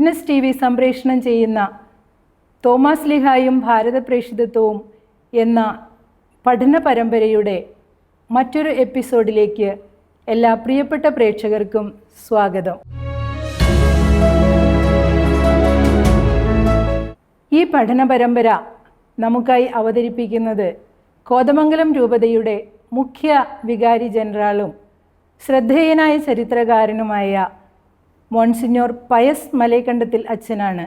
Witness T V സംപ്രേഷണം ചെയ്യുന്ന Thomas ലിഹായും ഭാരതപ്രേഷിതത്വവും എന്ന പഠന പരമ്പരയുടെ മറ്റൊരു എപ്പിസോഡിലേക്ക് എല്ലാ പ്രിയപ്പെട്ട പ്രേക്ഷകർക്കും സ്വാഗതം. ഈ പഠന പരമ്പര നമുക്കായി അവതരിപ്പിക്കുന്നത് കോതമംഗലം രൂപതയുടെ മുഖ്യ വികാരി ജനറാളും ശ്രദ്ധേയനായ ചരിത്രകാരനുമായ മോൺസിഞ്ഞോർ പയസ് മലയക്കണ്ടത്തിൽ അച്ഛനാണ്.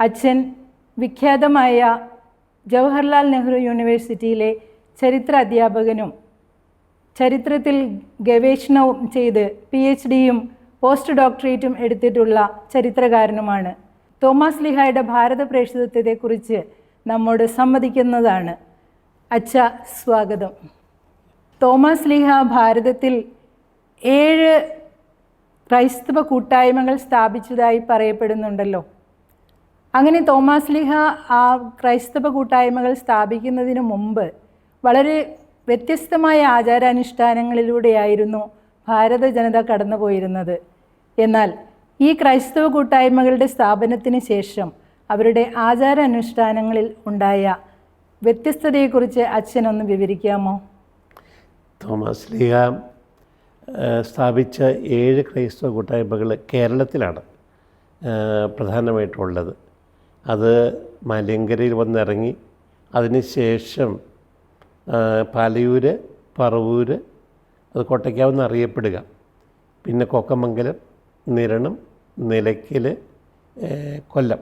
അച്ഛൻ വിഖ്യാതമായ ജവഹർലാൽ നെഹ്റു യൂണിവേഴ്സിറ്റിയിലെ ചരിത്ര അധ്യാപകനും ചരിത്രത്തിൽ ഗവേഷണവും ചെയ്ത് പി എച്ച് ഡിയും പോസ്റ്റ് ഡോക്ടറേറ്റും എടുത്തിട്ടുള്ള ചരിത്രകാരനുമാണ്. തോമസ് ലിഹായുടെ ഭാരത പ്രേക്ഷിതത്വത്തെക്കുറിച്ച് നമ്മോട് സമ്മതിക്കുന്നതാണ്. അച്ഛ സ്വാഗതം. തോമസ് ലിഹ ഭാരതത്തിൽ ഏഴ് ക്രൈസ്തവ കൂട്ടായ്മകൾ സ്ഥാപിച്ചതായി പറയപ്പെടുന്നുണ്ടല്ലോ. അങ്ങനെ തോമാസ് ലിഹ ആ ക്രൈസ്തവ കൂട്ടായ്മകൾ സ്ഥാപിക്കുന്നതിന് മുമ്പ് വളരെ വ്യത്യസ്തമായ ആചാരാനുഷ്ഠാനങ്ങളിലൂടെയായിരുന്നു ഭാരത ജനത കടന്നുപോയിരുന്നത്. എന്നാൽ ഈ ക്രൈസ്തവ കൂട്ടായ്മകളുടെ സ്ഥാപനത്തിന് ശേഷം അവരുടെ ആചാരാനുഷ്ഠാനങ്ങളിൽ ഉണ്ടായ വ്യത്യസ്തതയെക്കുറിച്ച് അച്ഛനൊന്ന് വിവരിക്കാമോ? തോമസ് ലീഹ സ്ഥാപിച്ച ഏഴ് ക്രൈസ്തവ കൂട്ടായ്മകൾ കേരളത്തിലാണ് പ്രധാനമായിട്ടുള്ളത്. അത് മലങ്കരയിൽ വന്നിറങ്ങി അതിനുശേഷം പാലയൂര് പറവൂര് അത് കോട്ടയ്ക്കാവെന്ന് അറിയപ്പെടുക. പിന്നെ കൊക്കമംഗലം നിരണം നിലയ്ക്കൽ കൊല്ലം.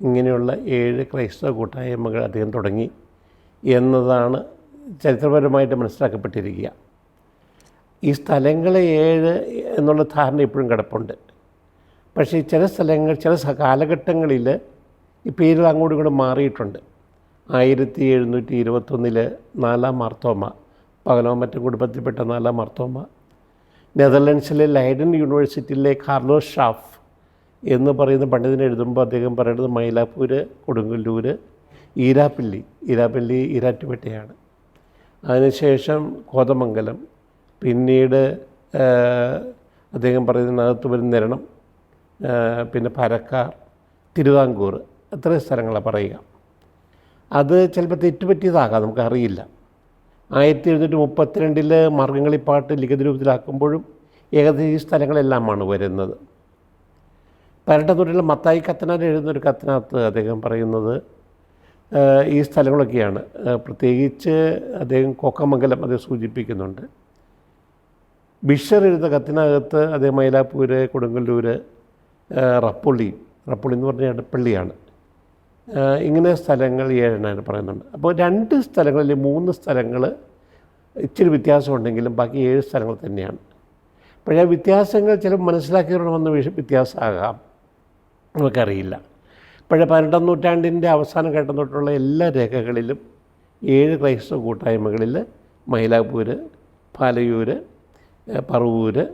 ഇങ്ങനെയുള്ള ഏഴ് ക്രൈസ്തവ കൂട്ടായ്മകൾ അദ്ദേഹം തുടങ്ങി എന്നതാണ് ചരിത്രപരമായിട്ട് മനസ്സിലാക്കപ്പെട്ടിരിക്കുക. ഈ സ്ഥലങ്ങളെ ഏഴ് എന്നുള്ള ധാരണ ഇപ്പോഴും കിടപ്പുണ്ട്. പക്ഷേ ചില സ്ഥലങ്ങൾ ചില കാലഘട്ടങ്ങളിൽ ഈ പേരുകൾ അങ്ങോട്ടും ഇങ്ങോട്ടും മാറിയിട്ടുണ്ട്. ആയിരത്തി എഴുന്നൂറ്റി ഇരുപത്തൊന്നിൽ നാലാം മാർത്തോമ പകലോമറ്റ കുടുംബത്തിൽപ്പെട്ട നാലാം മാർത്തോമ. നെതർലൻഡ്സിലെ ലൈഡൻ യൂണിവേഴ്സിറ്റിയിലെ കാർലോസ് ഷാഫ് എന്ന് പറയുന്ന പണ്ഡിതൻ എഴുതുമ്പോൾ അദ്ദേഹം പറയുന്നത് മൈലാപ്പൂർ കൊടുങ്ങല്ലൂർ ഈരാപ്പള്ളി. ഈരാപ്പള്ളി ഈരാറ്റുപേട്ടയാണ്. അതിനുശേഷം കോതമംഗലം പിന്നീട് അദ്ദേഹം പറയുന്നതിനകത്ത് വരുന്ന നിരണം പിന്നെ പരക്കാർ തിരുവാങ്കൂർ എത്ര സ്ഥലങ്ങളാണ് പറയുക. അത് ചിലപ്പോൾ തെറ്റുപറ്റിയതാകാം നമുക്കറിയില്ല. ആയിരത്തി എഴുന്നൂറ്റി മുപ്പത്തിരണ്ടിൽ മാർഗംകളിപ്പാട്ട് ലിഖിത രൂപത്തിലാക്കുമ്പോഴും ഏകദേശം ഈ സ്ഥലങ്ങളെല്ലാമാണ് വരുന്നത്. പരട്ടത്തൂരിലെ മത്തായി കത്തനാർ എഴുതുന്നൊരു കത്തിനകത്ത് അദ്ദേഹം പറയുന്നത് ഈ സ്ഥലങ്ങളൊക്കെയാണ്. പ്രത്യേകിച്ച് അദ്ദേഹം കൊക്കമംഗലം അദ്ദേഹം സൂചിപ്പിക്കുന്നുണ്ട്. ബിഷർ എഴുതുന്ന കത്തിനകത്ത് അതേ മൈലാപ്പൂര് കൊടുങ്ങല്ലൂർ റപ്പുള്ളി റപ്പുള്ളി എന്ന് പറഞ്ഞാൽ ഇടപ്പള്ളിയാണ് ഇങ്ങനെ സ്ഥലങ്ങൾ ഏഴെണ്ണാണ് പറയുന്നുണ്ട്. അപ്പോൾ രണ്ട് സ്ഥലങ്ങളിൽ മൂന്ന് സ്ഥലങ്ങൾ ഇച്ചിരി വ്യത്യാസമുണ്ടെങ്കിലും ബാക്കി ഏഴ് സ്ഥലങ്ങൾ തന്നെയാണ്. പക്ഷേ ആ വ്യത്യാസങ്ങൾ ചിലപ്പോൾ മനസ്സിലാക്കിയവരണമെന്ന് വിഷ- വ്യത്യാസമാകാം. നമുക്കറിയില്ല. പഴയ പതിനെട്ടാം നൂറ്റാണ്ടിന്റെ അവസാന ഘട്ടം തൊട്ടുള്ള എല്ലാ രേഖകളിലും ഏഴ് ക്രൈസ്തവ കൂട്ടായ്മകളിൽ മൈലാപ്പൂര് പാലയൂര് പറവൂര്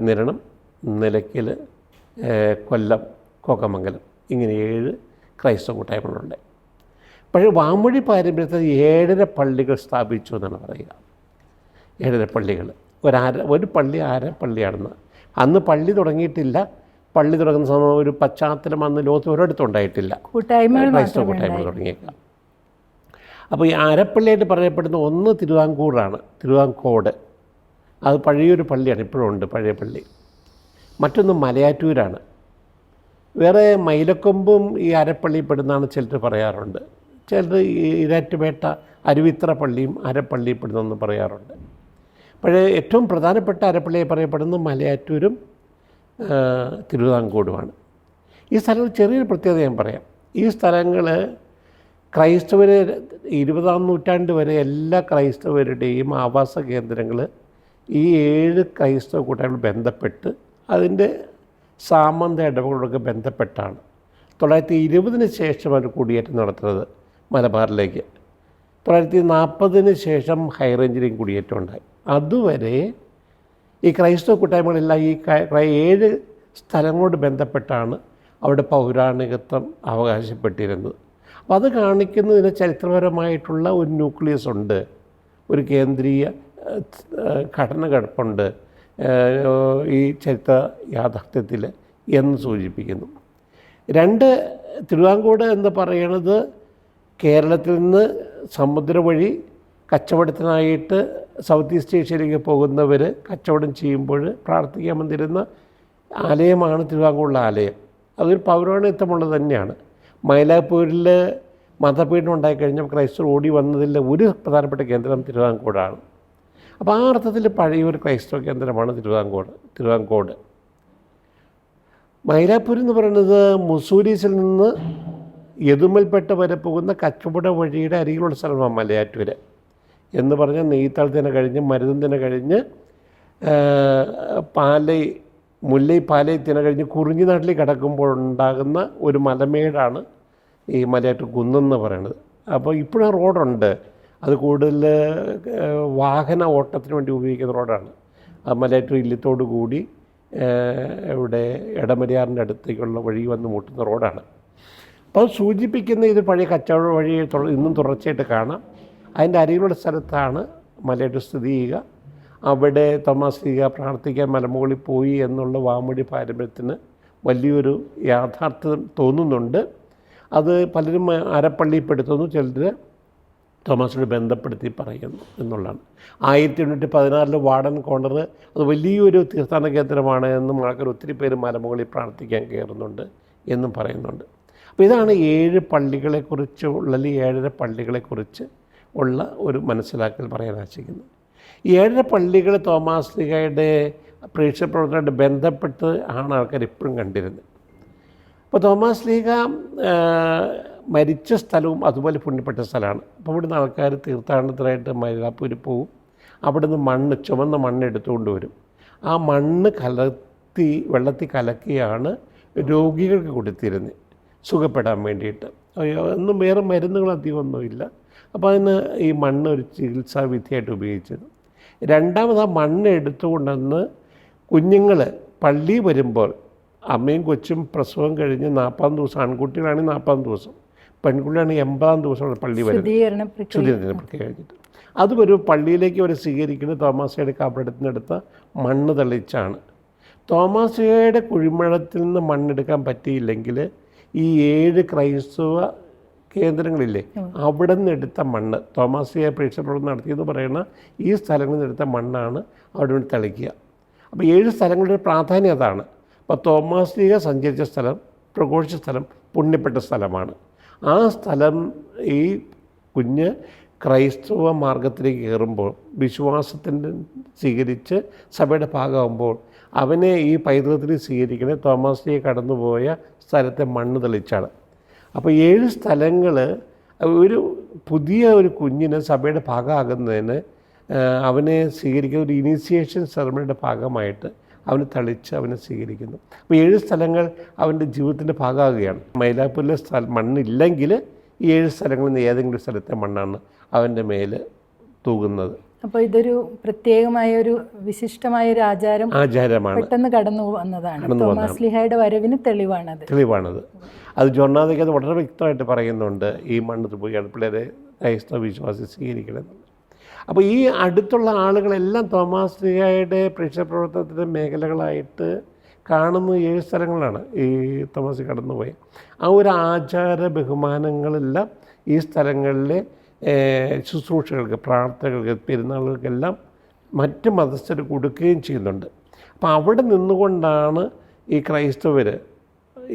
നിരണം നിലയ്ക്കൽ കൊല്ലം കോക്കമംഗലം ഇങ്ങനെ ഏഴ് ക്രൈസ്തവ കൂട്ടായ്മകളുണ്ട്. പക്ഷേ വാമൊഴി പാരമ്പര്യത്തിൽ ഏഴര പള്ളികൾ സ്ഥാപിച്ചു എന്നാണ് പറയുക. ഏഴര പള്ളികൾ. ഒരാര ഒരു പള്ളി അര പള്ളിയാണെന്ന്. അന്ന് പള്ളി തുടങ്ങിയിട്ടില്ല. പള്ളി തുടങ്ങുന്ന സമയം ഒരു പശ്ചാത്തലം അന്ന് ലോകത്ത് ഒരിടത്തും ഉണ്ടായിട്ടില്ല. ക്രൈസ്തവ കൂട്ടായ്മകൾ കൂട്ടായ്മ. തുടങ്ങിയേക്കാം. അപ്പോൾ ഈ അരപ്പള്ളിയായിട്ട് പറയപ്പെടുന്ന ഒന്ന് തിരുവാങ്കൂറാണ് തിരുവാങ്കോട് അത് പഴയൊരു പള്ളിയാണ് ഇപ്പോഴും ഉണ്ട് പഴയ പള്ളി. മറ്റൊന്ന് മലയാറ്റൂരാണ്. വേറെ മൈലക്കൊമ്പും ഈ അരപ്പള്ളി പെടുന്നതാണ് ചിലർ പറയാറുണ്ട്. ചിലർ ഇരാറ്റുപേട്ട അരുവിത്ര പള്ളിയും അരപ്പള്ളി പെടുന്നെന്ന് പറയാറുണ്ട്. പഴയ ഏറ്റവും പ്രധാനപ്പെട്ട അരപ്പള്ളിയെ പറയപ്പെടുന്നത് മലയാറ്റൂരും തിരുവിതാംകൂടുമാണ്. ഈ സ്ഥലങ്ങൾ ചെറിയൊരു പ്രത്യേകത ഞാൻ പറയാം. ഈ സ്ഥലങ്ങൾ ക്രൈസ്തവർ ഇരുപതാം നൂറ്റാണ്ട് വരെ എല്ലാ ക്രൈസ്തവരുടെയും ആവാസ കേന്ദ്രങ്ങൾ ഈ ഏഴ് ക്രൈസ്തവ കൂട്ടായ്മ ബന്ധപ്പെട്ട് അതിന്റെ സാമന്ത ഇടപെടലൊക്കെ ബന്ധപ്പെട്ടാണ്. തൊള്ളായിരത്തി ഇരുപതിന് ശേഷം അവർ കുടിയേറ്റം നടത്തുന്നത് മലബാറിലേക്ക്. തൊള്ളായിരത്തി നാൽപ്പതിന് ശേഷം ഹൈറേഞ്ചിലും കുടിയേറ്റം ഉണ്ടായി. അതുവരെ ഈ ക്രൈസ്തവ കൂട്ടായ്മകളെല്ലാം ഈ ഏഴ് സ്ഥലങ്ങളോട് ബന്ധപ്പെട്ടാണ് അവിടെ പൗരാണികത്വം അവകാശപ്പെട്ടിരുന്നത്. അപ്പോൾ അത് കാണിക്കുന്നതിന് ചരിത്രപരമായിട്ടുള്ള ഒരു ന്യൂക്ലിയസ് ഉണ്ട്. ഒരു കേന്ദ്രീയ ഘടന കിടപ്പുണ്ട് ഈ ചരിത്ര യാഥാർത്ഥ്യത്തിൽ എന്ന് സൂചിപ്പിക്കുന്നു. രണ്ട് തിരുവാങ്കോട് എന്ന് പറയുന്നത് കേരളത്തിൽ നിന്ന് സമുദ്ര വഴി കച്ചവടത്തിനായിട്ട് സൗത്ത് ഈസ്റ്റ് ഏഷ്യയിലേക്ക് പോകുന്നവർ കച്ചവടം ചെയ്യുമ്പോൾ പ്രാർത്ഥിക്കാൻ വന്നിരുന്ന ആലയമാണ് തിരുവാങ്കൂറിലെ ആലയം. അതൊരു പൗരാണിത്വമുള്ളത് തന്നെയാണ്. മൈലാപ്പൂരിൽ മതപീഠം ഉണ്ടായിക്കഴിഞ്ഞാൽ ക്രൈസ്തവർ ഓടി വന്നതിൽ ഒരു പ്രധാനപ്പെട്ട കേന്ദ്രം തിരുവാങ്കൂടാണ് അപ്പോൾ ആ അർത്ഥത്തിൽ പഴയൊരു ക്രൈസ്തവ കേന്ദ്രമാണ് തിരുവാങ്കോട് തിരുവാങ്കോട് മൈലാപ്പൂർ എന്ന് പറയുന്നത് മുസൂരീസിൽ നിന്ന് യദുമൽപ്പെട്ട വരെ പോകുന്ന കച്ചവട വഴിയുടെ അരികിലുള്ള സ്ഥലമാണ് മലയാറ്റൂർ എന്ന് പറഞ്ഞാൽ നെയ്ത്താളത്തിനെ കഴിഞ്ഞ് മരുതന്തിനെ കഴിഞ്ഞ് പാലൈ മുല്ലൈ പാലയത്തിനെ കഴിഞ്ഞ് കുറിഞ്ഞിനാട്ടിൽ കിടക്കുമ്പോൾ ഉണ്ടാകുന്ന ഒരു മലമേടാണ് ഈ മലയാറ്റൂർ കുന്നെന്ന് പറയുന്നത്. അപ്പോൾ ഇപ്പോഴും റോഡുണ്ട്. അത് കൂടുതൽ വാഹന ഓട്ടത്തിന് വേണ്ടി ഉപയോഗിക്കുന്ന റോഡാണ്. മലയാറ്റൂർ ഇല്ലത്തോട് കൂടി ഇവിടെ ഇടമരിയാറിന്റെ അടുത്തേക്കുള്ള വഴി വന്ന് മുട്ടുന്ന റോഡാണ്. അപ്പോൾ അത് സൂചിപ്പിക്കുന്ന ഇത് പഴയ കച്ചവട വഴി ഇന്നും തുടർച്ചയായിട്ട് കാണാം. അതിന്റെ അരികിലുള്ള സ്ഥലത്താണ് മലയാറ്റൂർ സ്ഥിതി ചെയ്യുക. അവിടെ തോമസ് ലീഗ പ്രാർത്ഥിക്കാൻ മലമുകളിൽ പോയി എന്നുള്ള വാമൊഴി പാരമ്പര്യത്തിന് വലിയൊരു യാഥാർത്ഥ്യം തോന്നുന്നുണ്ട്. അത് പലരും അരപ്പള്ളിപ്പെടുത്തുന്നു ചിലർ തോമസിനോട് ബന്ധപ്പെടുത്തി പറയുന്നു എന്നുള്ളതാണ്. ആയിരത്തി എണ്ണൂറ്റി പതിനാറിൽ വാടൻ കോണർ അത് വലിയൊരു തീർത്ഥാടന കേന്ദ്രമാണ് എന്നും ആൾക്കാർ ഒത്തിരി പേര് മലമുകളിൽ പ്രാർത്ഥിക്കാൻ കയറുന്നുണ്ട് എന്നും പറയുന്നുണ്ട്. അപ്പോൾ ഇതാണ് ഏഴ് പള്ളികളെക്കുറിച്ച് ഉള്ള അല്ലെങ്കിൽ ഏഴര പള്ളികളെക്കുറിച്ച് ഉള്ള ഒരു മനസ്സിലാക്കൽ പറയാൻ ആശിക്കുന്നത്. ഈ ഏഴര പള്ളികൾ തോമാസ് പ്രേക്ഷക പ്രവർത്തനമായിട്ട് ബന്ധപ്പെട്ട് ആണ് ആൾക്കാർ ഇപ്പോഴും കണ്ടിരുന്നത്. അപ്പോൾ തോമസ് ലീഗ മരിച്ച സ്ഥലവും അതുപോലെ പുണ്യപ്പെട്ട സ്ഥലമാണ്. അപ്പോൾ ഇവിടുന്ന് ആൾക്കാർ തീർത്ഥാടനത്തിനായിട്ട് മൈലാപ്പൂര് പോവും. അവിടുന്ന് മണ്ണ് ചുമന്ന മണ്ണ് എടുത്തുകൊണ്ട് വരും. ആ മണ്ണ് കലർത്തി വെള്ളത്തിൽ കലക്കിയാണ് രോഗികൾക്ക് കൊടുത്തിരുന്നത് സുഖപ്പെടാൻ വേണ്ടിയിട്ട്. ഒന്നും വേറെ മരുന്നുകൾ അധികമൊന്നുമില്ല അപ്പോൾ അതിന് ഈ മണ്ണ് ഒരു ചികിത്സാ വിധിയായിട്ട് ഉപയോഗിച്ചത്. രണ്ടാമത് ആ മണ്ണ് എടുത്തുകൊണ്ടുവന്ന് കുഞ്ഞുങ്ങൾ പള്ളി വരുമ്പോൾ അമ്മയും കൊച്ചും പ്രസവം കഴിഞ്ഞ് നാൽപ്പതാം ദിവസം ആൺകുട്ടികളാണെങ്കിൽ നാൽപ്പതാം ദിവസം. പെൺകുട്ടികളാണെങ്കിൽ എൺപതാം ദിവസമാണ് പള്ളി വരുന്നത്. ശുദ്ധീകരണ പ്രക്രിയ. കഴിഞ്ഞിട്ട്. അത് ഒരു പള്ളിയിലേക്ക് അവർ സ്വീകരിക്കുന്നത് തോമാസയുടെ കബടത്തിനടുത്ത മണ്ണ് തെളിച്ചാണ്. തോമാസയുടെ കുഴിമഴത്തിൽ നിന്ന് മണ്ണെടുക്കാൻ പറ്റിയില്ലെങ്കിൽ ഈ ഏഴ് ക്രൈസ്തവ കേന്ദ്രങ്ങളില്ലേ അവിടെ നിന്ന് എടുത്ത മണ്ണ് തോമാസിയെ പ്രേക്ഷപ്രവർത്തനം നടത്തിയെന്ന് പറയുന്ന ഈ സ്ഥലങ്ങളിൽ നിന്നെടുത്ത മണ്ണാണ് അവിടെ നിന്ന് തെളിക്കുക. അപ്പോൾ ഏഴ് സ്ഥലങ്ങളുടെ പ്രാധാന്യം അതാണ്. അപ്പോൾ തോമാസ് ലീഗ സഞ്ചരിച്ച സ്ഥലം പ്രഘോഷിച്ച സ്ഥലം പുണ്യപ്പെട്ട സ്ഥലമാണ്. ആ സ്ഥലം ഈ കുഞ്ഞ് ക്രൈസ്തവ മാർഗത്തിലേക്ക് കയറുമ്പോൾ വിശ്വാസത്തിന്റെ സ്വീകരിച്ച് സഭയുടെ ഭാഗമാകുമ്പോൾ അവനെ ഈ പൈതൃകത്തിൽ സ്വീകരിക്കണേ തോമസ് ലീഗ കടന്നുപോയ സ്ഥലത്തെ മണ്ണ് തെളിച്ചാണ്. അപ്പോൾ ഏഴ് സ്ഥലങ്ങൾ ഒരു പുതിയ ഒരു കുഞ്ഞിന് സഭയുടെ ഭാഗമാകുന്നതിന് അവനെ സ്വീകരിക്കുന്ന ഒരു ഇനീസിയേഷൻ സെറമണിയുടെ ഭാഗമായിട്ട് അവന് തളിച്ച് അവനെ സ്വീകരിക്കുന്നു. അപ്പോൾ ഏഴ് സ്ഥലങ്ങൾ അവന്റെ ജീവിതത്തിന്റെ ഭാഗമാകുകയാണ്. മൈലാപ്പൂരിലെ സ്ഥല മണ്ണില്ലെങ്കിൽ ഈ ഏഴ് സ്ഥലങ്ങളിൽ നിന്ന് ഏതെങ്കിലും സ്ഥലത്തെ മണ്ണാണ് അവന്റെ മേൽ തൂകുന്നത്. അപ്പോൾ ഇതൊരു പ്രത്യേകമായ ഒരു വിശിഷ്ടമായ ഒരു ആചാരം ആചാരമാണ്. പെട്ടെന്ന് കടന്നു വന്നതാണ്. തോമസ് ലിഹായുടെ വരവിന് തെളിവാണത്. തെളിവാണത്. അത് ജോർണാഥയ്ക്ക് അത് വളരെ വ്യക്തമായിട്ട് പറയുന്നുണ്ട്. ഈ മണ്ണത്ത് പോയി അടുപ്പിളരെ ക്രൈസ്തവ വിശ്വാസി സ്വീകരിക്കണമെന്നുള്ളത് അപ്പോൾ ഈ അടുത്തുള്ള ആളുകളെല്ലാം തോമാസ് ലീഗയുടെ പ്രേക്ഷക പ്രവർത്തനത്തിന്റെ മേഖലകളായിട്ട് കാണുന്ന ഏഴ് സ്ഥലങ്ങളാണ് ഈ തോമസ് കടന്നുപോയി. ആ ഒരു ആചാര ബഹുമാനങ്ങളെല്ലാം ഈ സ്ഥലങ്ങളിലെ ശുശ്രൂഷകൾക്ക് പ്രാർത്ഥനകൾക്ക് പെരുന്നാളുകൾക്കെല്ലാം മറ്റ് മതസ്ഥർ കൊടുക്കുകയും ചെയ്യുന്നുണ്ട്. അപ്പോൾ അവിടെ നിന്നുകൊണ്ടാണ് ഈ ക്രൈസ്തവർ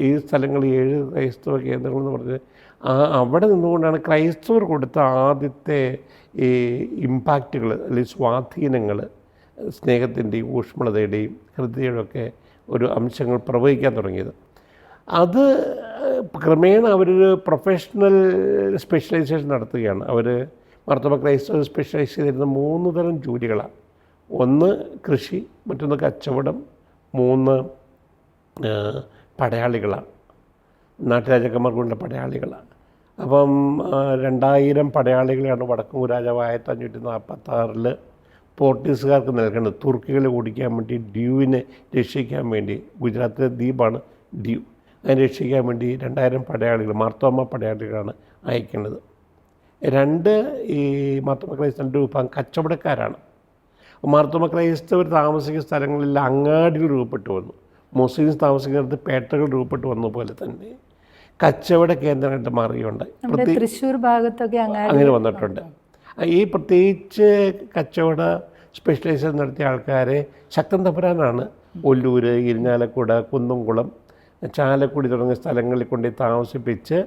ഈ സ്ഥലങ്ങൾ ഏഴ് ക്രൈസ്തവ കേന്ദ്രങ്ങൾ എന്ന് പറഞ്ഞ് അവിടെ നിന്നുകൊണ്ടാണ് ക്രൈസ്തവർ കൊടുത്ത ആദ്യത്തെ ഈ ഇമ്പാക്റ്റുകൾ അല്ലെങ്കിൽ സ്വാധീനങ്ങൾ സ്നേഹത്തിന്റെയും ഊഷ്മളതയുടെയും ഹൃദയയുടെ ഒക്കെ ഒരു അംശങ്ങൾ പ്രവഹിക്കാൻ തുടങ്ങിയത്. അത് ക്രമേണ അവരൊരു പ്രൊഫഷണൽ സ്പെഷ്യലൈസേഷൻ നടത്തുകയാണ്. അവർ മർത്തമ ക്രൈസ്തവർ സ്പെഷ്യലൈസ് ചെയ്തിരുന്ന മൂന്ന് തരം ജോലികളാണ്. ഒന്ന് കൃഷി മറ്റൊന്ന് കച്ചവടം മൂന്ന് പടയാളികളാണ്. നാട്ടുരാജാക്കന്മാർക്കുള്ള പടയാളികളാണ്. അപ്പം രണ്ടായിരം പടയാളികളെയാണ് വടക്കും രാജാവ് ആയിരത്തി അഞ്ഞൂറ്റി നാൽപ്പത്താറിൽ പോർട്ടുഗീസുകാർക്ക് നൽകേണ്ടത്. തുർക്കികളെ ഓടിക്കാൻ വേണ്ടി ഡ്യൂവിനെ രക്ഷിക്കാൻ വേണ്ടി ഗുജറാത്തിലെ ദ്വീപാണ് ഡ്യൂ അതിനെ രക്ഷിക്കാൻ വേണ്ടി രണ്ടായിരം പടയാളികൾ മാർത്തോമ പടയാളികളാണ് അയക്കേണ്ടത്. രണ്ട് ഈ മാർത്തോമ ക്രൈസ്തവന്റെ വിഭാഗം കച്ചവടക്കാരാണ്. മാർത്തോമ ക്രൈസ്തവർ താമസിക്കുന്ന സ്ഥലങ്ങളിൽ അങ്ങാടികൾ രൂപപ്പെട്ടു വന്നു. മുസ്ലിംസ് താമസിക്കുന്നിടത്ത് പേട്ടകൾ രൂപപ്പെട്ടു വന്ന പോലെ തന്നെ. കച്ചവട കേന്ദ്രമായിട്ട് മാറുകയുണ്ടായി നമ്മുടെ തൃശ്ശൂർ ഭാഗത്തൊക്കെ അങ്ങനെ വന്നിട്ടുണ്ട്. ഈ പ്രത്യേകിച്ച് കച്ചവട സ്പെഷ്യലൈസേഷൻ നടത്തിയ ആൾക്കാരെ ശക്തൻ തമ്പുരാനാണ് ഒല്ലൂര് ഇരിഞ്ഞാലക്കുട കുന്നംകുളം ചാലക്കുടി തുടങ്ങിയ സ്ഥലങ്ങളിൽ കൊണ്ട് താമസിപ്പിച്ച്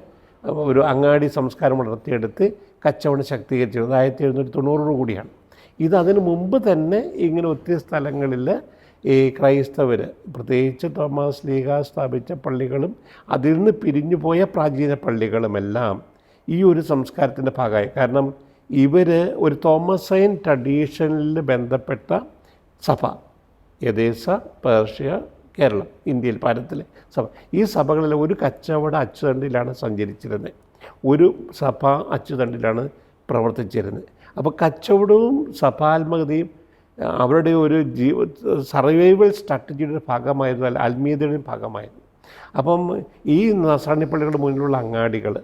ഒരു അങ്ങാടി സംസ്കാരം വളർത്തിയെടുത്ത് കച്ചവടം ശക്തീകരിച്ചത് ആയിരത്തി എഴുന്നൂറ്റി തൊണ്ണൂറോട് കൂടിയാണ്. ഇത് അതിനു മുമ്പ് തന്നെ ഇങ്ങനെ ഒത്തിരി സ്ഥലങ്ങളിൽ ഈ ക്രൈസ്തവർ പ്രത്യേകിച്ച് തോമസ് ലീഗ സ്ഥാപിച്ച പള്ളികളും അതിൽ നിന്ന് പിരിഞ്ഞു പോയ പ്രാചീന പള്ളികളുമെല്ലാം ഈ ഒരു സംസ്കാരത്തിന്റെ ഭാഗമായി. കാരണം ഇവർ ഒരു തോമസൈൻ ട്രഡീഷനിൽ ബന്ധപ്പെട്ട സഭ. യഥേസ പേർഷ്യ കേരളം ഇന്ത്യയിൽ ഭാരതത്തിലെ സഭ. ഈ സഭകളിൽ ഒരു കച്ചവട അച്ചുതണ്ടിലാണ് സഞ്ചരിച്ചിരുന്നത്. ഒരു സഭ അച്ചുതണ്ടിലാണ് പ്രവർത്തിച്ചിരുന്നത്. അപ്പോൾ കച്ചവടവും സഭാത്മകതയും അവരുടെ ഒരു ജീവ സർവൈവൽ സ്ട്രാറ്റജിയുടെ ഭാഗമായിരുന്നു അല്ല ആത്മീയതയുടെ ഭാഗമായിരുന്നു. അപ്പം ഈ നസാണിപ്പള്ളികളുടെ മുന്നിലുള്ള അങ്ങാടികൾ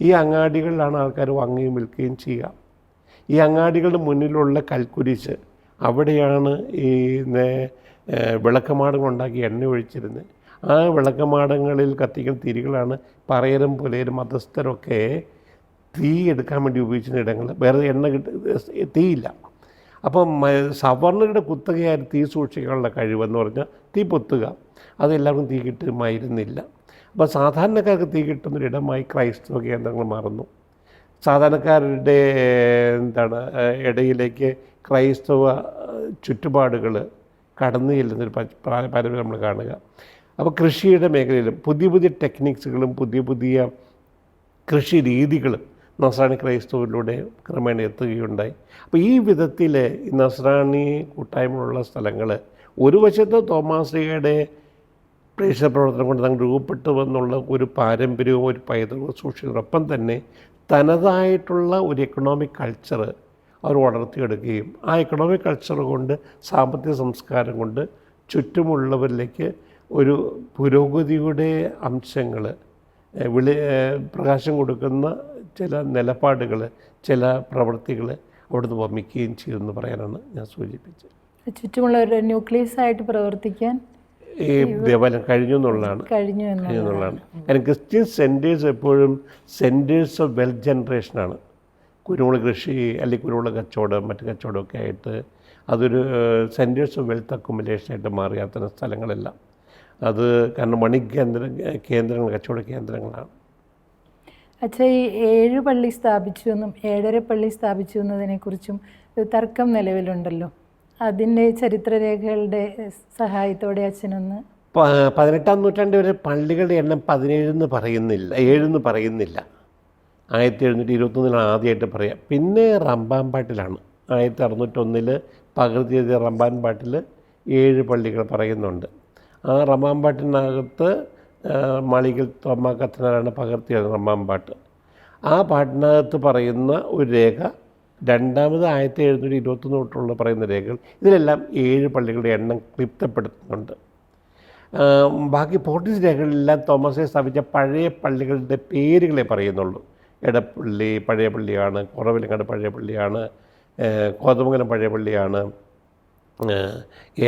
ഈ അങ്ങാടികളിലാണ് ആൾക്കാർ വാങ്ങുകയും വിൽക്കുകയും ചെയ്യുക. ഈ അങ്ങാടികളുടെ മുന്നിലുള്ള കൽക്കുരിശ് അവിടെയാണ് ഈ വിളക്കമാടങ്ങൾ ഉണ്ടാക്കി എണ്ണ ഒഴിച്ചിരുന്നത്. ആ വിളക്കമാടങ്ങളിൽ കത്തിക്കുന്ന തിരികളാണ് പറയരും പുലയരും മതസ്ഥരൊക്കെ തീ എടുക്കാൻ വേണ്ടി ഉപയോഗിച്ചിരുന്ന ഇടങ്ങൾ വേറെ എണ്ണ കിട്ട തീയില്ല അപ്പം സവർണരുടെ കുത്തകയായി തീ സൂക്ഷിക്കാനുള്ള കഴിവെന്ന് പറഞ്ഞാൽ തീ പൊത്തുക. അതെല്ലാവർക്കും തീ കിട്ടുമായിരുന്നില്ല. അപ്പോൾ സാധാരണക്കാർക്ക് തീ കിട്ടുന്നൊരിടമായി ക്രൈസ്തവ കേന്ദ്രങ്ങൾ മാറുന്നു. സാധാരണക്കാരുടെ എന്താണ് ഇടയിലേക്ക് ക്രൈസ്തവ ചുറ്റുപാടുകൾ കടന്നു ചെല്ലുന്നൊരു പാരമ്പര്യം നമ്മൾ കാണുക. അപ്പോൾ കൃഷിയുടെ മേഖലയിലും പുതിയ പുതിയ ടെക്നിക്സുകളും പുതിയ പുതിയ കൃഷി രീതികളും നസ്രാണി ക്രൈസ്തവരിലൂടെ ക്രമേണ എത്തുകയുണ്ടായി. അപ്പോൾ ഈ വിധത്തിൽ നസ്രാണി കൂട്ടായ്മയുള്ള സ്ഥലങ്ങൾ ഒരു വശത്ത് തോമാശ്രീയുടെ പ്രേക്ഷക പ്രവർത്തനം കൊണ്ട് തങ്ങൾ രൂപപ്പെട്ടു എന്നുള്ള ഒരു പാരമ്പര്യവും ഒരു പൈതൃകവും സൂക്ഷിക്കുന്നതോടൊപ്പം തന്നെ തനതായിട്ടുള്ള ഒരു എക്കണോമിക് കൾച്ചർ അവർ വളർത്തിയെടുക്കുകയും ആ എക്കണോമിക് കൾച്ചർ കൊണ്ട് സാമ്പത്തിക സംസ്കാരം കൊണ്ട് ചുറ്റുമുള്ളവരിലേക്ക് ഒരു പുരോഗതിയുടെ അംശങ്ങൾ വിളി പ്രകാശം കൊടുക്കുന്ന ചില നിലപാടുകൾ ചില പ്രവൃത്തികൾ അവിടുന്ന് വമിക്കുകയും ചെയ്തെന്ന് പറയാനാണ് ഞാൻ സൂചിപ്പിച്ചത്. ചുറ്റുമുള്ളവരുടെ ന്യൂക്ലിയസ് ആയിട്ട് പ്രവർത്തിക്കാൻ ഈ ദേവാലയം കഴിഞ്ഞു എന്നുള്ളതാണ്. കഴിഞ്ഞു കഴിഞ്ഞു എന്നുള്ളതാണ്. കാരണം ക്രിസ്ത്യൻ സെന്റേഴ്സ് എപ്പോഴും സെന്റേഴ്സ് ഓഫ് വെൽത്ത് ജനറേഷനാണ് കുരുമുളക് കൃഷി അല്ലെങ്കിൽ കുരുമുളക് കച്ചവടം മറ്റു കച്ചവടമൊക്കെ ആയിട്ട് അതൊരു സെന്റേഴ്സ് ഓഫ് വെൽത്ത് അക്കുമുലേഷനായിട്ട് ആയിട്ട് അത്തരം സ്ഥലങ്ങളെല്ലാം. അത് കാരണം മണി കേന്ദ്ര കേന്ദ്രങ്ങൾ കച്ചവട കേന്ദ്രങ്ങളാണ്. അച്ഛാ ഈ ഏഴ് പള്ളി സ്ഥാപിച്ചു എന്നും ഏഴര പള്ളി സ്ഥാപിച്ചു എന്നതിനെക്കുറിച്ചും തർക്കം നിലവിലുണ്ടല്ലോ. അതിന്റെ ചരിത്രരേഖകളുടെ സഹായത്തോടെ അച്ഛനൊന്ന് പതിനെട്ടാം നൂറ്റാണ്ട് വരെ പള്ളികളുടെ എണ്ണം പതിനേഴെന്ന് പറയുന്നില്ല ഏഴെന്ന് പറയുന്നില്ല. ആയിരത്തി എഴുന്നൂറ്റി ഇരുപത്തൊന്നിലാണ് ആദ്യമായിട്ട് പറയാം. പിന്നെ റമ്പാൻപാട്ടിലാണ് ആയിരത്തി അറുന്നൂറ്റൊന്നിൽ പകർത്തി എഴുതിയ റമ്പാൻപാട്ടിൽ ഏഴ് പള്ളികൾ പറയുന്നുണ്ട്. ആ റമ്പാൻപാട്ടിനകത്ത് ആ, മാളികൽ തോമ കത്തനാരാണ് പകർത്തിയത് റമ്പാൻപാട്ട് ആ പാട്ടിനകത്ത് പറയുന്ന ഒരു രേഖ രണ്ടാമത് ആയിരത്തി എഴുന്നൂറ്റി ഇരുപത്തൊന്ന് തൊട്ടുള്ള പറയുന്ന രേഖകൾ ഇതിലെല്ലാം ഏഴ് പള്ളികളുടെ എണ്ണം ക്ലിപ്തപ്പെടുത്തുന്നുണ്ട്. ബാക്കി പോർട്ടീസ് രേഖകളിലെല്ലാം തോമസെ സ്ഥാപിച്ച പഴയ പള്ളികളുടെ പേരുകളെ പറയുന്നുള്ളൂ. എടപ്പള്ളി പഴയ പള്ളിയാണ് കുറവിലങ്ങാട് പഴയ പള്ളിയാണ് കോതമംഗലം പഴയ പള്ളിയാണ്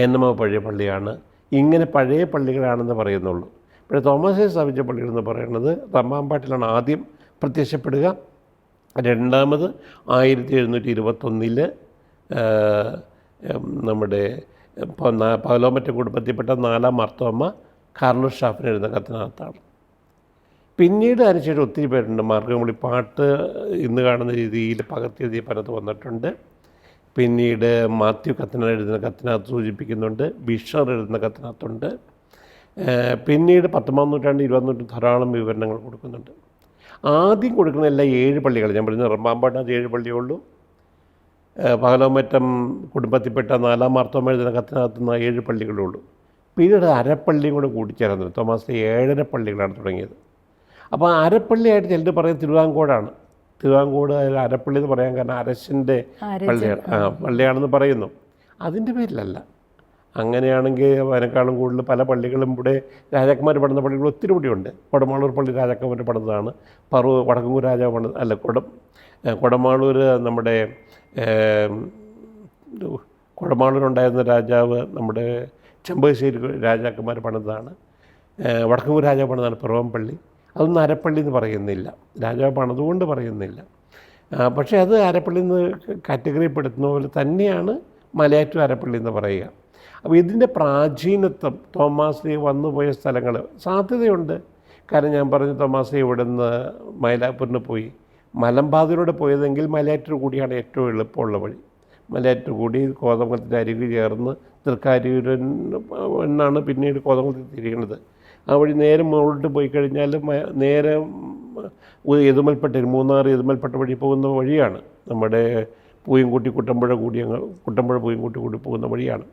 ഏന്നമ പഴയ പള്ളിയാണ്. ഇങ്ങനെ പഴയ പള്ളികളാണെന്ന് പറയുന്നുള്ളൂ. പക്ഷേ തോമസെ സ്ഥാപിച്ച പള്ളി എന്ന് പറയുന്നത് തമ്മാമ്പാട്ടിലാണ് ആദ്യം പ്രത്യക്ഷപ്പെടുക. രണ്ടാമത് ആയിരത്തി എഴുന്നൂറ്റി ഇരുപത്തൊന്നിൽ നമ്മുടെ പൗലോമറ്റ കുടുംബത്തിൽപ്പെട്ട നാലാം മാർത്തോമ്മ കാർണർ ഷാഫിന് എഴുതുന്ന കത്തിനകത്താണ്. പിന്നീട് അതിനുശേഷം ഒത്തിരി പേരുണ്ട്. മാർഗംകുളി പാട്ട് ഇന്ന് കാണുന്ന രീതിയിൽ പകർത്തിയെഴുതിയ പലത് വന്നിട്ടുണ്ട്. പിന്നീട് മാത്യു കത്തിന എഴുതുന്ന കത്തിനകത്ത് സൂചിപ്പിക്കുന്നുണ്ട്. ബിഷർ എഴുതുന്ന കത്തിനകത്തുണ്ട്. പിന്നീട് പത്തൊമ്പതാം നൂറ്റാണ്ട് ഇരുപതാം നൂറ്റാണ്ട് ധാരാളം വിവരണങ്ങൾ കൊടുക്കുന്നുണ്ട്. ആദ്യം കൊടുക്കുന്ന എല്ലാ ഏഴ് പള്ളികൾ ഞാൻ പറഞ്ഞ റമ്പാമ്പാട്ടിനകത്ത് ഏഴ് പള്ളിയേ ഉള്ളൂ. ഏഹ് പകലോമറ്റം കുടുംബത്തിൽപ്പെട്ട നാലാം മാർത്തോമ എഴുതുന്ന കത്തിനകത്ത് ഏഴ് പള്ളികളേ ഉള്ളൂ. പിന്നീട് അരപ്പള്ളിയും കൂടെ കൂടിച്ചേർന്നത് തോമാസിലെ ഏഴര പള്ളികളാണ് തുടങ്ങിയത്. അപ്പോൾ ആ അരപ്പള്ളിയായിട്ട് ചിലർ പറയുന്നത് തിരുവാങ്കോടാണ് തിരുവാങ്കോട് അരപ്പള്ളി എന്ന് പറയാൻ കാരണം അരശന്റെ പള്ളിയാണ്. ആ പള്ളിയാണെന്ന് പറയുന്നു. അതിന്റെ പേരിലല്ല. അങ്ങനെയാണെങ്കിൽ അതിനേക്കാളും കൂടുതൽ പല പള്ളികളും ഇവിടെ രാജാക്കന്മാർ പണിത പള്ളികൾ ഒത്തിരി കൂടിയുണ്ട് കൊടമാളൂർ പള്ളി രാജാക്കന്മാർ പണിതാണ് പറു വടക്കുംകൂർ രാജാവ് പണിത് അല്ല കൊടം കൊടമാളൂർ നമ്മുടെ കൊടമാളൂരുണ്ടായിരുന്ന രാജാവ് നമ്മുടെ ചെമ്പകശ്ശേരി രാജാക്കന്മാർ പണിതാണ് വടക്കുംകൂർ രാജാവ് പണിതാണ് പിറവംപള്ളി അതൊന്നും അരപ്പള്ളി എന്ന് പറയുന്നില്ല. രാജാവ് പണിതുകൊണ്ട് പറയുന്നില്ല. പക്ഷേ അത് അരപ്പള്ളി എന്ന് കാറ്റഗറിപ്പെടുത്തുന്ന പോലെ തന്നെയാണ് മലയാറ്റൂർ അരപ്പള്ളി എന്ന് പറയുക. അപ്പോൾ ഇതിന്റെ പ്രാചീനത്വം തോമാസ് ലീ വന്നുപോയ സ്ഥലങ്ങൾ സാധ്യതയുണ്ട്. കാരണം ഞാൻ പറഞ്ഞു തോമാസ് ലീ നിന്ന് മൈലാപ്പൂരിന് പോയി. മലമ്പാതിലൂടെ പോയതെങ്കിൽ മലയാറ്റൂർ കൂടിയാണ് ഏറ്റവും എളുപ്പമുള്ള വഴി. മലയാറ്റൂർ കൂടി കോതമംഗലത്തിന്റെ അരികിൽ ചേർന്ന് തൃക്കാരൂരൻ എന്നാണ് പിന്നീട് കോതമംഗലത്തിൽ തിരിയുന്നത്. ആ വഴി നേരെ മുകളിലോട്ട് പോയി കഴിഞ്ഞാൽ നേരെ എതുമൽപ്പെട്ട മൂന്നാർ എതുമൽപ്പെട്ട വഴി പോകുന്ന വഴിയാണ്. നമ്മുടെ പൂയംകുട്ടി കുട്ടമ്പുഴ കൂടി അങ്ങ് കുട്ടമ്പുഴ പൂയംകുട്ടി കൂടി പോകുന്ന വഴിയാണ്.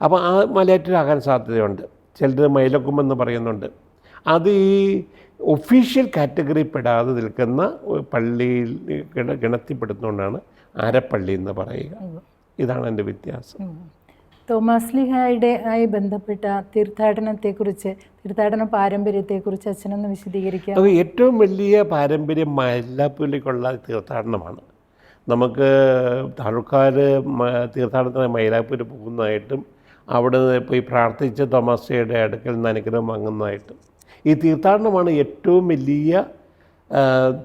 അപ്പോൾ ആ മലയാറ്റൂരാകാൻ സാധ്യതയുണ്ട്. ചിലർ മൈലക്കുമെന്ന് പറയുന്നുണ്ട്. അത് ഈ ഒഫീഷ്യൽ കാറ്റഗറി പെടാതെ നിൽക്കുന്ന പള്ളിയിൽ ഗണ ഗണത്തിൽപ്പെടുത്തുന്നതുകൊണ്ടാണ് അരപ്പള്ളി എന്ന് പറയുക. ഇതാണ് എന്റെ വ്യത്യാസം. തോമാസ് ലിഹായുടെ ആയി ബന്ധപ്പെട്ട തീർത്ഥാടനത്തെക്കുറിച്ച് തീർത്ഥാടന പാരമ്പര്യത്തെക്കുറിച്ച് അച്ഛനൊന്ന് വിശദീകരിക്കുക അത് ഏറ്റവും വലിയ പാരമ്പര്യം മൈലാപ്പൂരിലേക്കുള്ള തീർത്ഥാടനമാണ്. നമുക്ക് താഴ്ക്കാർ തീർത്ഥാടനത്തിന് മൈലാപ്പൂർ പോകുന്നതായിട്ടും അവിടെ പോയി പ്രാർത്ഥിച്ച് തോമാസയുടെ അടുക്കൽ നിന്ന് അനുഗ്രഹം വാങ്ങുന്നതായിട്ട്. ഈ തീർത്ഥാടനമാണ് ഏറ്റവും വലിയ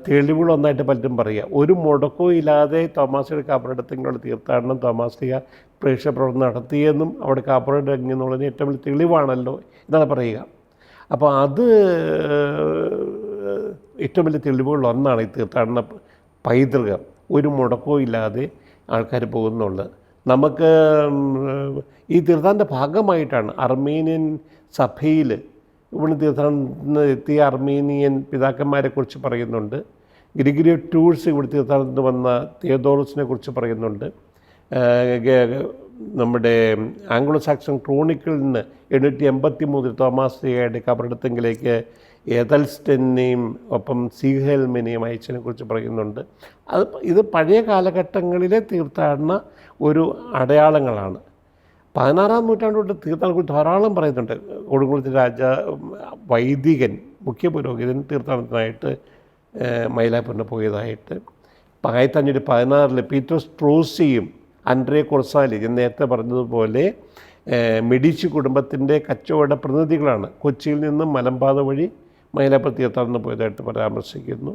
തെളിവുകളൊന്നായിട്ട് പലരും പറയുക. ഒരു മുടക്കവും ഇല്ലാതെ തോമാസയുടെ കാപ്പറടത്തിലുള്ള തീർത്ഥാടനം തോമാസിക പ്രേക്ഷപ്രവർത്തനം നടത്തിയെന്നും അവിടെ കാപ്പറടങ്ങി എന്നുള്ളതിന് ഏറ്റവും വലിയ തെളിവാണല്ലോ എന്നാണ് പറയുക. അപ്പോൾ അത് ഏറ്റവും വലിയ തെളിവുകളിൽ ഒന്നാണ് ഈ തീർത്ഥാടന പൈതൃകം. ഒരു മുടക്കവും ഇല്ലാതെ ആൾക്കാർ പോകുന്നുള്ളത്. നമുക്ക് ഈ തീർത്ഥാടന ഭാഗമായിട്ടാണ് അർമേനിയൻ സഭയിൽ ഇവിടെ തീർത്ഥാടനത്തിന് എത്തിയ അർമേനിയൻ പിതാക്കന്മാരെക്കുറിച്ച് പറയുന്നുണ്ട്. ഗ്രിഗരിയോ ടൂൾസ് ഇവിടെ തീർത്ഥാടനത്തിന് വന്ന തിയോദോറസിനെ കുറിച്ച് പറയുന്നുണ്ട്. നമ്മുടെ ആംഗ്ലോ സാക്സൺ ക്രോണിക്കിളിൽ നിന്ന് എണ്ണൂറ്റി എൺപത്തി മൂന്നിൽ തോമാസിയുടെ കബറടത്തെങ്കിലേക്ക് എതൽസ്റ്റെന്നെയും ഒപ്പം സീഹേൽമിനെയും അയച്ചതിനെ കുറിച്ച് പറയുന്നുണ്ട്. അത് ഇത് പഴയ കാലഘട്ടങ്ങളിലെ തീർത്ഥാടന ഒരു അടയാളങ്ങളാണ്. പതിനാറാം നൂറ്റാണ്ട് തൊട്ട് തീർത്ഥാടനം ധാരാളം പറയുന്നുണ്ട്. കൊടുങ്കുളത്ത് രാജ വൈദികൻ മുഖ്യ പുരോഹിതൻ തീർത്ഥാടനത്തിനായിട്ട് മൈലാപ്പൂരിനെ പോയതായിട്ട്. ആയിരത്തി അഞ്ഞൂറ്റി പതിനാറിൽ പീറ്റോസ് ട്രോസിയും അൻഡ്രേ കൊർസാലി ഞാൻ നേരത്തെ പറഞ്ഞതുപോലെ മെഡിച്ചു കുടുംബത്തിന്റെ കച്ചവട പ്രതിനിധികളാണ്. കൊച്ചിയിൽ നിന്നും മലമ്പാത വഴി മൈലാപ്പൂർ തീർത്ഥാടനം പോയതായിട്ട് പരാമർശിക്കുന്നു.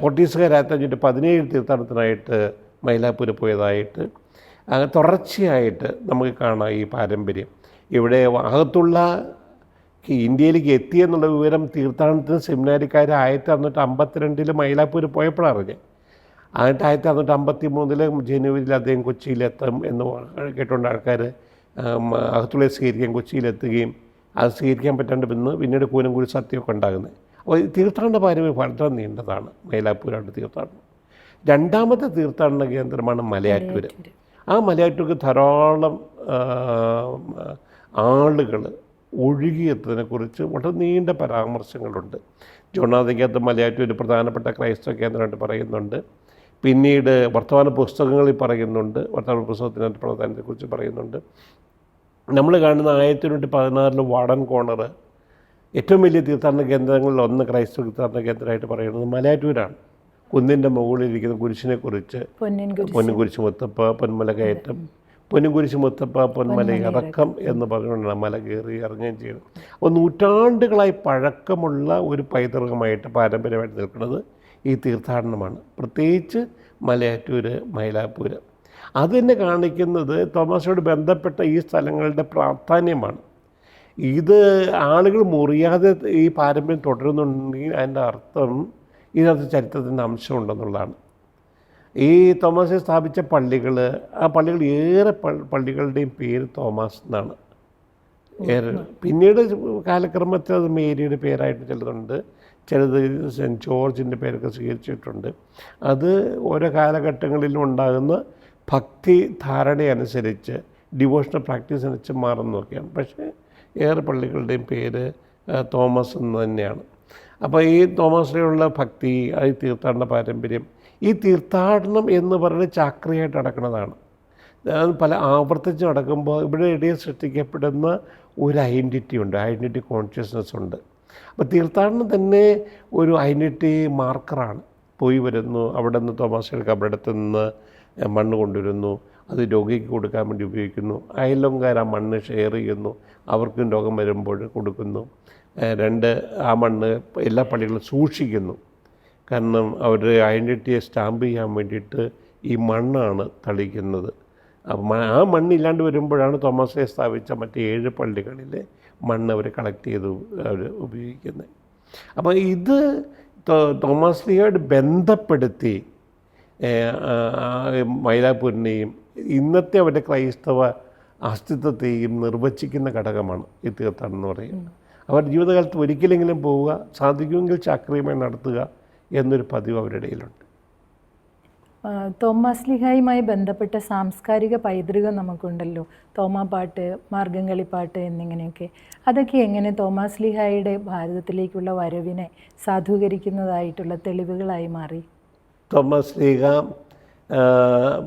പോർട്ടീസുകാർ ആയിരത്തി അഞ്ഞൂറ്റി പതിനേഴ് തീർത്ഥാടനത്തിനായിട്ട് മൈലാപ്പൂർ പോയതായിട്ട്. അങ്ങനെ തുടർച്ചയായിട്ട് നമുക്ക് കാണാം ഈ പാരമ്പര്യം. ഇവിടെ അകത്തുള്ള ഇന്ത്യയിലേക്ക് എത്തിയെന്നുള്ള വിവരം തീർത്ഥാടനത്തിന് സെമിനാരിക്കാർ ആയിരത്തി അറുന്നൂറ്റി അമ്പത്തിരണ്ടിൽ മൈലാപ്പൂർ പോയപ്പോഴാണ് അറിഞ്ഞത്. ആയിരത്തി ആയിരത്തി അറുന്നൂറ്റി അമ്പത്തി മൂന്നിൽ ജനുവരിയിൽ അദ്ദേഹം കൊച്ചിയിലെത്തും എന്ന് കേട്ടുകൊണ്ട് ആൾക്കാർ അകത്തുള്ള സ്വീകരിക്കാൻ കൊച്ചിയിലെത്തുകയും അത് സ്വീകരിക്കാൻ പറ്റാണ്ട് പിന്നെ പിന്നീട് കൂനംകുഴി സത്യമൊക്കെ ഉണ്ടാകുന്നത്. അപ്പോൾ തീർത്ഥാടന പാരമ്പര്യം വളരെ നീണ്ടതാണ് മൈലാപ്പൂരാണ് തീർത്ഥാടനം. രണ്ടാമത്തെ തീർത്ഥാടന കേന്ദ്രമാണ് മലയാറ്റൂർ ആ മലയാറ്റൂർക്ക് ധാരാളം ആളുകൾ ഒഴുകിയെത്തതിനെക്കുറിച്ച് വളരെ നീണ്ട പരാമർശങ്ങളുണ്ട്. ജോണാഥിക്കകത്ത് മലയാറ്റൂർ ഒരു പ്രധാനപ്പെട്ട ക്രൈസ്തവ കേന്ദ്രമായിട്ട് പറയുന്നുണ്ട്. പിന്നീട് വർത്തമാന പുസ്തകങ്ങളിൽ പറയുന്നുണ്ട്. വർത്തമാന പുസ്തകത്തിനകത്ത് പ്രാധാന്യത്തെക്കുറിച്ച് പറയുന്നുണ്ട്. നമ്മൾ കാണുന്ന ആയിരത്തി തൊണ്ണൂറ്റി പതിനാറിൽ വാടൻ കോണർ ഏറ്റവും വലിയ തീർത്ഥാടന കേന്ദ്രങ്ങളിൽ ഒന്ന് ക്രൈസ്തവ തീർത്ഥാടന കേന്ദ്രമായിട്ട് പറയുന്നത് മലയാറ്റൂരാണ്. കുന്നിന്റെ മുകളിലിരിക്കുന്ന കുരിശിനെ കുറിച്ച് പൊന്നിൻ കുരിശ് മുത്തപ്പ പൊന്മല കയറ്റം പൊന്നുകുരിശ് മുത്തപ്പ പൊന്മല ഇറക്കം എന്ന് പറഞ്ഞുകൊണ്ടാണ് മല കയറി ഇറങ്ങുകയും ചെയ്യുന്നത്. അപ്പോൾ നൂറ്റാണ്ടുകളായി പഴക്കമുള്ള ഒരു പൈതൃകമായിട്ട് പാരമ്പര്യമായിട്ട് നിൽക്കുന്നത് ഈ തീർത്ഥാടനമാണ്. പ്രത്യേകിച്ച് മലയാറ്റൂർ മൈലാപ്പൂർ അത് തന്നെ കാണിക്കുന്നത് തോമസോട് ബന്ധപ്പെട്ട ഈ സ്ഥലങ്ങളുടെ പ്രാധാന്യമാണ്. ഇത് ആളുകൾ മുറിയാതെ ഈ പാരമ്പര്യം തുടരുന്നുണ്ടെങ്കിൽ അതിന്റെ അർത്ഥം ഇതിനകത്ത് ചരിത്രത്തിന്റെ അംശമുണ്ടെന്നുള്ളതാണ്. ഈ തോമസ് സ്ഥാപിച്ച പള്ളികൾ ആ പള്ളികൾ ഏറെ പള്ളികളുടെയും പേര് തോമസ് എന്നാണ്. ഏറെ പിന്നീട് കാലക്രമത്തിൽ അത് മേരിയുടെ പേരായിട്ട് ചിലതുണ്ട്. ചിലത് സെന്റ് ജോർജിന്റെ പേരൊക്കെ സ്വീകരിച്ചിട്ടുണ്ട്. അത് ഓരോ കാലഘട്ടങ്ങളിലും ഉണ്ടാകുന്ന ഭക്തി ധാരണയനുസരിച്ച് ഡിവോഷണൽ പ്രാക്ടീസ് അനുസരിച്ച് മാറുന്നതൊക്കെയാണ്. പക്ഷേ ഏറെ പള്ളികളുടെയും പേര് തോമസ് എന്ന് തന്നെയാണ്. അപ്പോൾ ഈ തോമാശ്രീയുള്ള ഭക്തി ഈ തീർത്ഥാടന പാരമ്പര്യം ഈ തീർത്ഥാടനം എന്ന് പറയുന്നത് ചാക്രിയായിട്ട് നടക്കുന്നതാണ്. പല ആവർത്തിച്ച് നടക്കുമ്പോൾ ഇവിടെ ഇടയിൽ സൃഷ്ടിക്കപ്പെടുന്ന ഒരു ഐഡന്റിറ്റി ഉണ്ട് ഐഡന്റിറ്റി കോൺഷ്യസ്നെസ് ഉണ്ട്. അപ്പോൾ തീർത്ഥാടനം തന്നെ ഒരു ഐഡന്റിറ്റി മാർക്കറാണ്. പോയി വരുന്നു അവിടെ നിന്ന് തോമാശയുടെ കബടത്ത് നിന്ന് മണ്ണ് കൊണ്ടുവരുന്നു അത് രോഗിക്ക് കൊടുക്കാൻ വേണ്ടി ഉപയോഗിക്കുന്നു. അയലോങ്കാർ ആ മണ്ണ് ഷെയർ ചെയ്യുന്നു അവർക്കും രോഗം വരുമ്പോൾ കൊടുക്കുന്നു. രണ്ട് ആ മണ്ണ് എല്ലാ പള്ളികളും സൂക്ഷിക്കുന്നു. കാരണം അവരുടെ ഐഡന്റിറ്റിയെ സ്റ്റാമ്പ് ചെയ്യാൻ വേണ്ടിയിട്ട് ഈ മണ്ണാണ് തളിക്കുന്നത്. ആ മണ്ണില്ലാണ്ട് വരുമ്പോഴാണ് തോമസെ സ്ഥാപിച്ച മറ്റ് ഏഴ് പള്ളികളിലെ മണ്ണ് അവർ കളക്ട് ചെയ്ത് അവർ ഉപയോഗിക്കുന്നത്. അപ്പോൾ ഇത് തോമസ് ലീയോട് ബന്ധപ്പെടുത്തി മൈലാപ്പൂരിനെയും ഇന്നത്തെ അവരുടെ ക്രൈസ്തവ അസ്തിത്വത്തെയും നിർവചിക്കുന്ന ഘടകമാണ് ഈ തീർത്ഥാടനം എന്ന് പറയുന്നത്. അവർ ജീവിതകാലത്ത് ഒരിക്കലെങ്കിലും പോവുക സാധിക്കുമെങ്കിൽ ചാക്രിയമായി നടത്തുക എന്നൊരു പതിവ് അവരുടെ ഇടയിലുണ്ട്. ആ, തോമാസ് ലിഹായുമായി ബന്ധപ്പെട്ട സാംസ്കാരിക പൈതൃകം നമുക്കുണ്ടല്ലോ. തോമാപ്പാട്ട് മാർഗംകളിപ്പാട്ട് എന്നിങ്ങനെയൊക്കെ. അതൊക്കെ എങ്ങനെ തോമാസ് ലിഹായുടെ ഭാരതത്തിലേക്കുള്ള വരവിനെ സാധൂകരിക്കുന്നതായിട്ടുള്ള തെളിവുകളായി മാറി? തോമസ് ലീഹ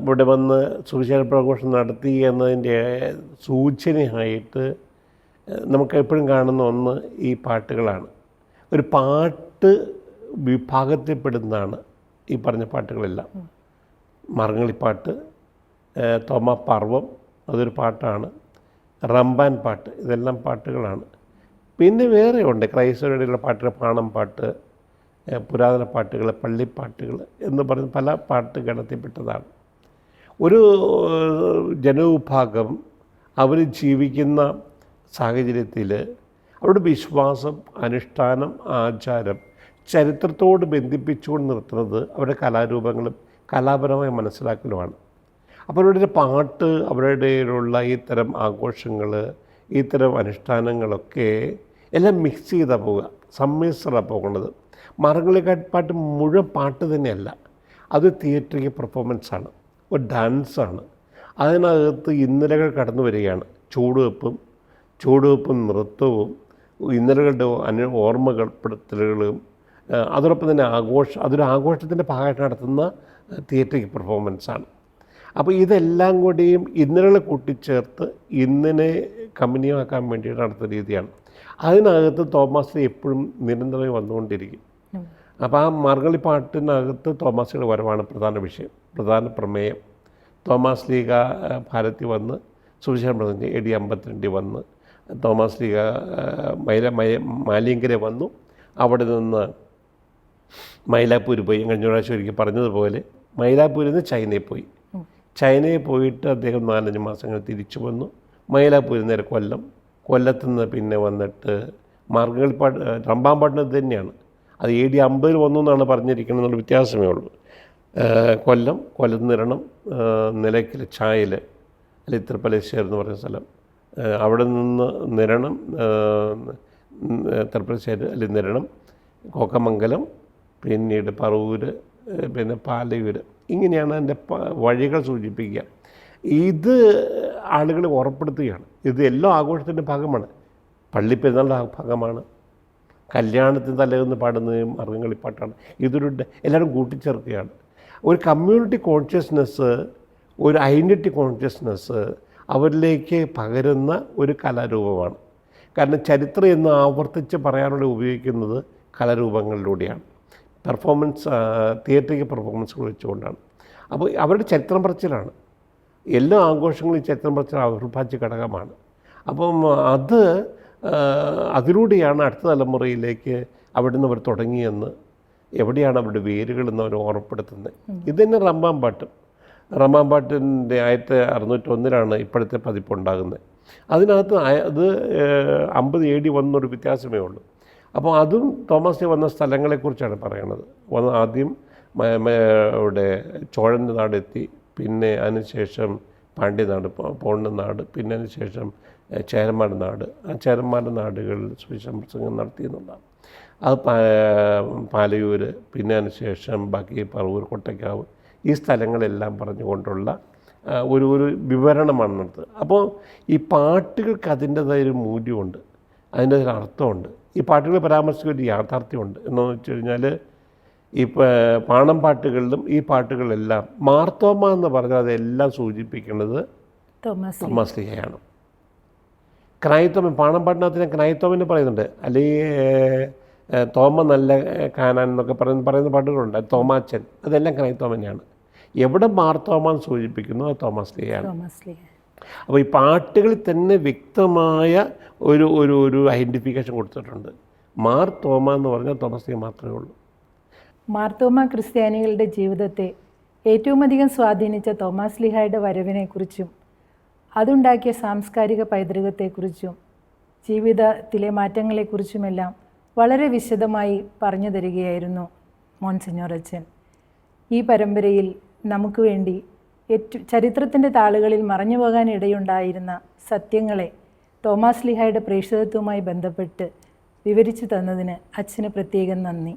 ഇവിടെ വന്ന് സുവിശേഷ പ്രഘോഷം നടത്തി എന്നതിന്റെ സൂചനയായിട്ട് നമുക്ക് എപ്പോഴും കാണുന്ന ഒന്ന് ഈ പാട്ടുകളാണ്. ഒരു പാട്ട് വിഭാഗത്തിൽപ്പെടുന്നതാണ് ഈ പറഞ്ഞ പാട്ടുകളെല്ലാം. മറങ്ങളിപ്പാട്ട് പാട്ട് തോമ പർവം അതൊരു പാട്ടാണ്. റംബാൻ പാട്ട് ഇതെല്ലാം പാട്ടുകളാണ്. പിന്നെ വേറെ ഉണ്ട് ക്രൈസ്തവരുടെയുള്ള പാട്ടുകൾ പാണം പാട്ട് പുരാതന പാട്ടുകൾ പള്ളിപ്പാട്ടുകൾ എന്ന് പറഞ്ഞ് പല പാട്ട് ഗണത്തിൽപ്പെട്ടതാണ്. ഒരു ജനവിഭാഗം അവർ ജീവിക്കുന്ന സാഹചര്യത്തിൽ അവരുടെ വിശ്വാസം അനുഷ്ഠാനം ആചാരം ചരിത്രത്തോട് ബന്ധിപ്പിച്ചുകൊണ്ട് നിർത്തുന്നത് അവരുടെ കലാരൂപങ്ങളും കലാപരമായ മനസ്സിലാക്കലുമാണ്. അപ്പോൾ അവരുടെ പാട്ട് അവരുടെയുള്ള ഇത്തരം ആഘോഷങ്ങൾ ഇത്തരം അനുഷ്ഠാനങ്ങളൊക്കെ എല്ലാം മിക്സ് ചെയ്താൽ പോവുക സമ്മിശ്രമാണ് പോകുന്നത്. മറങ്ങളിക്കാട്ട് പാട്ട് മുഴുവൻ പാട്ട് തന്നെയല്ല അത് തിയേറ്ററിക്ക് പെർഫോമൻസാണ് ഒരു ഡാൻസാണ് അതിനകത്ത് ഇന്നലകൾ കടന്നു വരികയാണ് ചൂടുവെപ്പും ചൂടുവെപ്പും നൃത്തവും ഇന്നലകളുടെ അനു ഓർമ്മകൾപ്പെടുത്തലുകളും ആ, അതോടൊപ്പം തന്നെ ആഘോഷ അതൊരു ആഘോഷത്തിന്റെ ഭാഗമായിട്ട് നടത്തുന്ന തിയേറ്ററിക് പെർഫോമൻസാണ്. അപ്പോൾ ഇതെല്ലാം കൂടിയും ഇന്നലെ കൂട്ടിച്ചേർത്ത് ഇന്നിനെ കമ്പനിയാക്കാൻ വേണ്ടി നടത്തുന്ന രീതിയാണ്. അതിനകത്ത് തോമസ് എപ്പോഴും നിരന്തരമായി വന്നുകൊണ്ടിരിക്കും. അപ്പോൾ ആ മാർഗളി പാട്ടിനകത്ത് തോമാസിയുടെ വരവാണ് പ്രധാന വിഷയം പ്രധാന പ്രമേയം. തോമാസ് ലീഗ ഭാരതി വന്ന് സുവിശേഷം പ്രസംഗിച്ച് എ ഡി അമ്പത്തിരണ്ടിൽ വന്ന് തോമസ് ലീഗ മൈല മാലിയങ്കരെ വന്നു. അവിടെ നിന്ന് മൈലാപ്പൂർ പോയി. കഴിഞ്ഞ പ്രാവശ്യം ഒരിക്കൽ പറഞ്ഞതുപോലെ മൈലാപ്പൂരിൽ നിന്ന് ചൈനയിൽ പോയി. ചൈനയിൽ പോയിട്ട് അദ്ദേഹം നാലഞ്ച് മാസങ്ങൾ തിരിച്ചു വന്നു. മൈലാപ്പൂരിൽ നേരെ കൊല്ലം. കൊല്ലത്തു നിന്ന് പിന്നെ വന്നിട്ട് മാർഗങ്ങളിപ്പാട്ട് റമ്പാമ്പാട്ടിനത് തന്നെയാണ്. അത് എ ഡി അമ്പതിൽ വന്നു എന്നാണ് പറഞ്ഞിരിക്കുന്നത് എന്നുള്ള വ്യത്യാസമേ ഉള്ളൂ. കൊല്ലം കൊല്ലത്ത് നിരണം നിലയ്ക്കൽ ചായൽ അല്ലെ തൃപ്പലേശ്വർ എന്ന് പറയുന്ന സ്ഥലം. അവിടെ നിന്ന് നിരണം തൃപ്പശ്ശേരി അല്ലെ നിരണം കോക്കമംഗലം പിന്നീട് പറവൂർ പിന്നെ പാലയൂർ ഇങ്ങനെയാണ് അതിന്റെ വഴികൾ സൂചിപ്പിക്കുക. ഇത് ആളുകൾ ഉറപ്പെടുത്തുകയാണ് ഇത് എല്ലാ ആഘോഷത്തിന്റെ ഭാഗമാണ്. പള്ളിപ്പെരുന്നാളിന്റെ ആ ഭാഗമാണ്. കല്യാണത്തിന് തലേന്ന് പാടുന്നതും അറുങ്ങളിപ്പാട്ടാണ് ഇതൊരു എല്ലാവരും കൂട്ടിച്ചേർക്കുകയാണ്. ഒരു കമ്മ്യൂണിറ്റി കോൺഷ്യസ്നെസ് ഒരു ഐഡന്റിറ്റി കോൺഷ്യസ്നെസ് അവരിലേക്ക് പകരുന്ന ഒരു കലാരൂപമാണ്. കാരണം ചരിത്രം എന്ന് ആവർത്തിച്ച് പറയാനുള്ള ഉപയോഗിക്കുന്നത് കലാരൂപങ്ങളിലൂടെയാണ്. പെർഫോമൻസ് തിയേറ്ററിക്ക് പെർഫോമൻസുകൾ വെച്ചുകൊണ്ടാണ്. അപ്പോൾ അവരുടെ ചരിത്രം പറച്ചിലാണ്. എല്ലാ ആഘോഷങ്ങളും ഈ ചരിത്രം പറച്ചിൽ അവിർഭാജ്യ ഘടകമാണ്. അപ്പം അത് അതിലൂടെയാണ് അടുത്ത തലമുറയിലേക്ക് അവിടെ നിന്ന് അവർ തുടങ്ങിയെന്ന് എവിടെയാണ് അവരുടെ വേരുകൾ എന്ന് അവർ ഓർമ്മപ്പെടുത്തുന്നത്. ഇത് തന്നെ റമ്പാൻ പാട്ട്. റമ്പാൻ പാട്ടിന്റെ ആയിരത്തി അറുന്നൂറ്റൊന്നിലാണ് ഇപ്പോഴത്തെ പതിപ്പുണ്ടാകുന്നത്. അതിനകത്ത് അത് അമ്പത് എ ഡി വന്നൊരു വ്യത്യാസമേ ഉള്ളൂ. അപ്പോൾ അതും തോമസ് വന്ന സ്ഥലങ്ങളെക്കുറിച്ചാണ് പറയണത്. വന്ന് ആദ്യം ഇവിടെ ചോഴന്റെ നാടെത്തി പിന്നെ അതിനുശേഷം പാണ്ഡ്യനാട് നാട് പോണ്ട നാട് പിന്നെ അതിനുശേഷം ചേരന്മാരുടെ നാട്. ആ ചേരന്മാരുടെ നാടുകളിൽ സുവിശേഷം പ്രസംഗം നടത്തിയെന്നുള്ളതാണ് അത് പാലയൂർ പിന്നെ അതിനുശേഷം ബാക്കി പറവൂർ കൊട്ടയ്ക്കാവ് ഈ സ്ഥലങ്ങളെല്ലാം പറഞ്ഞുകൊണ്ടുള്ള ഒരു ഒരു വിവരണമാണ് നടത്തുന്നത് അപ്പോൾ ഈ പാട്ടുകൾക്ക് അതിന്റെതായ ഒരു മൂല്യമുണ്ട്. അതിന്റെ ഒരു അർത്ഥമുണ്ട്. ഈ പാട്ടുകൾ പരാമർശിക്കുന്ന ഒരു യാഥാർത്ഥ്യമുണ്ട്. എന്ന് വെച്ച് കഴിഞ്ഞാൽ ഈ പാണം പാട്ടുകളിലും ഈ പാട്ടുകളെല്ലാം മാർത്തോമ എന്ന് പറഞ്ഞാൽ അതെല്ലാം സൂചിപ്പിക്കുന്നത് തോമസ് ലീഹയാണ് ക്രൈത്തോമൻ പാണം പാട്ടിനകത്ത് ക്രൈത്തോമന് പറയുന്നുണ്ട്. അല്ലെങ്കിൽ തോമ നല്ല കാനാൻ എന്നൊക്കെ പറയുന്ന പറയുന്ന പാട്ടുകളുണ്ട്. തോമാച്ചൻ അതെല്ലാം ക്രൈത്തോമനെയാണ് എവിടെ മാർത്തോമാൻ സൂചിപ്പിക്കുന്നു? അത് തോമസ് ലീയാണ് അപ്പോൾ ഈ പാട്ടുകളിൽ തന്നെ വ്യക്തമായ ഒരു ഒരു ഒരു ഐഡന്റിഫിക്കേഷൻ കൊടുത്തിട്ടുണ്ട്. മാർ തോമ എന്ന് പറഞ്ഞാൽ തോമസ് ലിയ മാത്രമേ ഉള്ളൂ. മാർത്തോമ ക്രിസ്ത്യാനികളുടെ ജീവിതത്തെ ഏറ്റവും അധികം സ്വാധീനിച്ച തോമസ് ലിഹായുടെ വരവിനെക്കുറിച്ചും അതുണ്ടാക്കിയ സാംസ്കാരിക പൈതൃകത്തെക്കുറിച്ചും ജീവിതത്തിലെ മാറ്റങ്ങളെക്കുറിച്ചുമെല്ലാം വളരെ വിശദമായി പറഞ്ഞു തരികയായിരുന്നു മോൻസിഞ്ഞോർ അച്ഛൻ ഈ പരമ്പരയിൽ നമുക്ക് വേണ്ടി ഏറ്റവും ചരിത്രത്തിന്റെ താളുകളിൽ മറഞ്ഞു പോകാൻ ഇടയുണ്ടായിരുന്ന സത്യങ്ങളെ തോമാസ് ലിഹായുടെ പ്രേക്ഷിതത്വവുമായി ബന്ധപ്പെട്ട് വിവരിച്ചു തന്നതിന് അച്ഛന് പ്രത്യേകം നന്ദി.